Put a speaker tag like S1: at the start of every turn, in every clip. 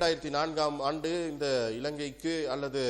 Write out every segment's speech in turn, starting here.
S1: இரண்டாயிரத்தி நான்காம் ஆண்டு இந்த இலங்கைக்கு அல்லது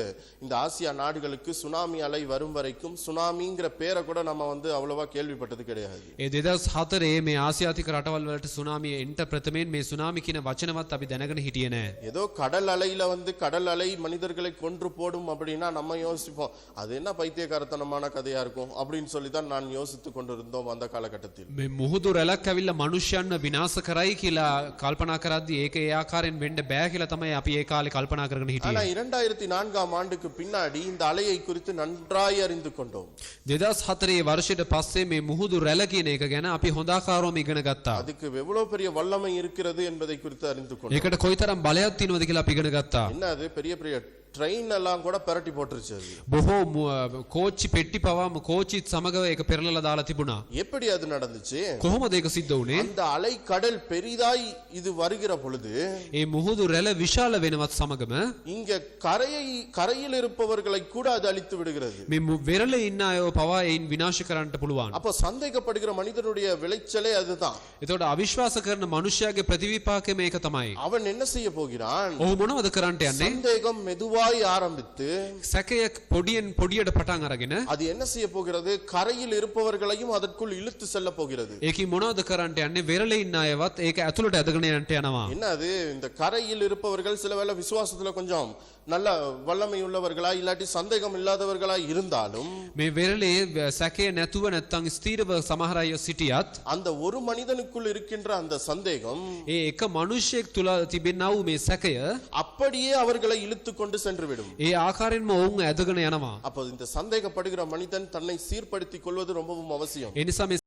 S1: இந்த ஆசியா நாடுகளுக்கு சுனாமி அலை வரும் வரைக்கும் சுனாமிங்கிற பேரை கூட நம்ம வந்து அவ்வளவா கேள்விப்பட்டது கிடையாது
S2: ඒ දෙදස් හතරේ මේ ආසියාතික රටවල් වලට සුනාමිය එන්ට ප්‍රථමයෙන් මේ සුනාමි කියන වචනවත් අපි දැනගෙන හිටියේ නෑ.
S1: ஏதோ கடல் அலையில வந்து கடல் அலை மனிதர்களை கொன்று போடும் அப்படின்னா நம்ம யோசிப்போம் அது என்ன பைத்தியக்காரத்தனமான கதையா இருக்கும் அப்படின்னு சொல்லி தான் நான் யோசித்து கொண்டிருந்தோம் அந்த காலகட்டத்தில்
S2: මේ මුහුදු රැලක් ඇවිල්ලා මනුෂ්‍යයන්ව විනාශ කරයි කියලා කල්පනා කරද්දී ඒක ඒ ආකාරයෙන් වෙන්න බෑ කියලා තමයි අපි ඒ කාලේ කල්පනා කරගෙන
S1: ஆனா
S2: හිටියේ.
S1: இரண்டாயிரத்தி நான்காம் ஆண்டுக்கு பின்னாடி இந்த அலையை குறித்து நன்றாய் அறிந்து கொண்டோம்
S2: 2004 වර්ෂයට පස්සේ මේ මුහුදු රැළ කියන එක ගැන අපි හොඳාකාරවම ඉගෙන ගත්තා.
S1: அதுக்கு எவ்வளவு பெரிய வல்லமை இருக்கிறது என்பதை குறித்து அறிந்து கொண்டோம்
S2: ඒකට කොයිතරම් බලයක් තියෙනවද කියලා අපි ඉගෙන ගත්තා.
S1: என்ன அது பெரிய பெரிய ட்ரெயின் எல்லாம் கூட பிரட்டி போட்டுருச்சு அது
S2: බොහෝ මු- කෝච්චි පෙට්ටි පවාම කෝච්චිත් සමගව ඒක පෙරලලා දාලා තිබුණා.
S1: எப்படி அது நடந்துச்சு
S2: කොහොමද ඒක සිද්ධ වුණේ?
S1: அந்த அலை கடல் பெரிதாய் இது வருகிற பொழுது
S2: ඒ මුහුදු රැළ විශාල වෙනවත් සමගම
S1: இங்க கரையை கரையில் இருப்பவர்களை கூட அது அழித்து விடுகிறது
S2: මේ මු- වෙරළේ ඉන්න අයව පවා එයින් විනාශ කරන්නට පුළුවන්.
S1: அப்ப சந்தேகப்படுகிற மனிதனுடைய விளைச்சலே அதுதான்
S2: එතකොට අවිශ්වාස කරන මනුෂ්‍යයාගේ ප්‍රතිවිපාකය මේක තමයි.
S1: அவன் என்ன செய்ய போகிறான்
S2: ඔහු මොනවද කරන්නට යන්නේ?
S1: சந்தேகம் பொதுவாய் ஆரம்பித்து
S2: சக்கைய பொடியன் பொடியிடப்பட்டாங்க
S1: அது என்ன செய்ய போகிறது? கரையில் இருப்பவர்களையும் அதற்குள் இழுத்து செல்ல போகிறது.
S2: ஏகி மொனோது கராண்டே அன்னை விரலை நாயவாத் ஏக அத்துலட அதுகனே அன்டே அனவா.
S1: என்ன அது? இந்த கரையில் இருப்பவர்கள் சில வேளை விசுவாசத்துல கொஞ்சம் நல்ல வல்லமை உள்ளவர்களா இல்லாட்டி சந்தேகம் இல்லாதவர்களா இருந்தாலும்
S2: மே விரலே சக்கைய நெத்துவ நெத்தங் ஸ்தீரவ சமஹராய சிட்டியாத்.
S1: அந்த ஒரு மனிதனுக்குள் இருக்கின்ற அந்த சந்தேகம்
S2: ஏ எக்க மனுஷேக் துலா திபென்னாவு சக்கைய.
S1: அப்படியே அவர்களை இழுத்து கொண்டு சென்று விடும்
S2: ඒ ආකාරයෙන්ම ඔවුන් ඇදගෙන යනවා.
S1: அப்போ இந்த சந்தேகப்படுகிற மனிதன் தன்னை சீர்படுத்திக் கொள்வது ரொம்பவும் அவசியம்
S2: එනිසා මේ